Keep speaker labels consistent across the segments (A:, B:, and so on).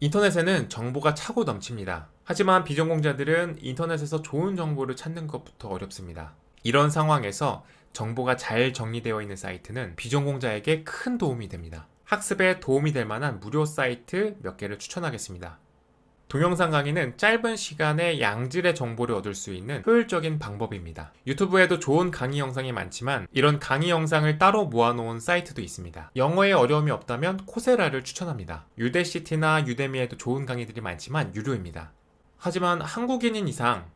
A: 인터넷에는 정보가 차고 넘칩니다. 하지만 비전공자들은 인터넷에서 좋은 정보를 찾는 것부터 어렵습니다. 이런 상황에서 정보가 잘 정리되어 있는 사이트는 비전공자에게 큰 도움이 됩니다. 학습에 도움이 될 만한 무료 사이트 몇 개를 추천하겠습니다. 동영상 강의는 짧은 시간에 양질의 정보를 얻을 수 있는 효율적인 방법입니다. 유튜브에도 좋은 강의 영상이 많지만 이런 강의 영상을 따로 모아놓은 사이트도 있습니다. 영어에 어려움이 없다면 코세라를 추천합니다. 유데시티나 유데미에도 좋은 강의들이 많지만 유료입니다. 하지만 한국인인 이상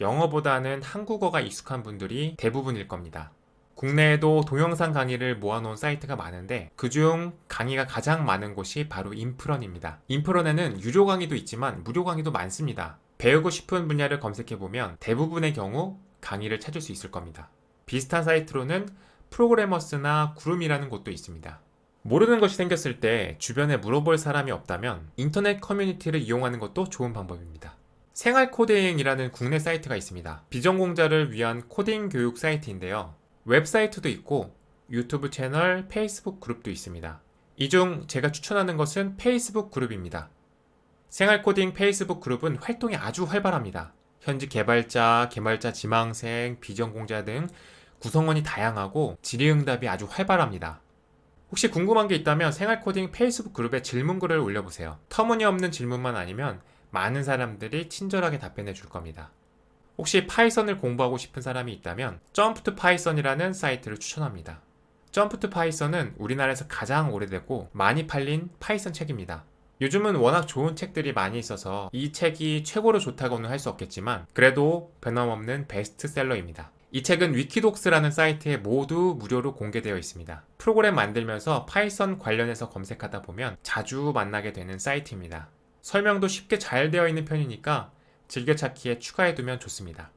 A: 영어보다는 한국어가 익숙한 분들이 대부분일 겁니다. 국내에도 동영상 강의를 모아놓은 사이트가 많은데 그중 강의가 가장 많은 곳이 바로 인프런입니다. 인프런에는 유료 강의도 있지만 무료 강의도 많습니다. 배우고 싶은 분야를 검색해보면 대부분의 경우 강의를 찾을 수 있을 겁니다. 비슷한 사이트로는 프로그래머스나 구름이라는 곳도 있습니다. 모르는 것이 생겼을 때 주변에 물어볼 사람이 없다면 인터넷 커뮤니티를 이용하는 것도 좋은 방법입니다. 생활 코딩이라는 국내 사이트가 있습니다. 비전공자를 위한 코딩 교육 사이트인데요. 웹사이트도 있고 유튜브 채널, 페이스북 그룹도 있습니다. 이 중 제가 추천하는 것은 페이스북 그룹입니다. 생활코딩 페이스북 그룹은 활동이 아주 활발합니다. 현직 개발자, 개발자 지망생, 비전공자 등 구성원이 다양하고 질의응답이 아주 활발합니다. 혹시 궁금한 게 있다면 생활코딩 페이스북 그룹에 질문글을 올려보세요. 터무니없는 질문만 아니면 많은 사람들이 친절하게 답변해 줄 겁니다. 혹시 파이썬을 공부하고 싶은 사람이 있다면 점프트 파이썬이라는 사이트를 추천합니다. 점프트 파이썬은 우리나라에서 가장 오래되고 많이 팔린 파이썬 책입니다. 요즘은 워낙 좋은 책들이 많이 있어서 이 책이 최고로 좋다고는 할 수 없겠지만 그래도 변함없는 베스트셀러입니다. 이 책은 위키독스라는 사이트에 모두 무료로 공개되어 있습니다. 프로그램 만들면서 파이썬 관련해서 검색하다 보면 자주 만나게 되는 사이트입니다. 설명도 쉽게 잘 되어 있는 편이니까 즐겨찾기에 추가해두면 좋습니다.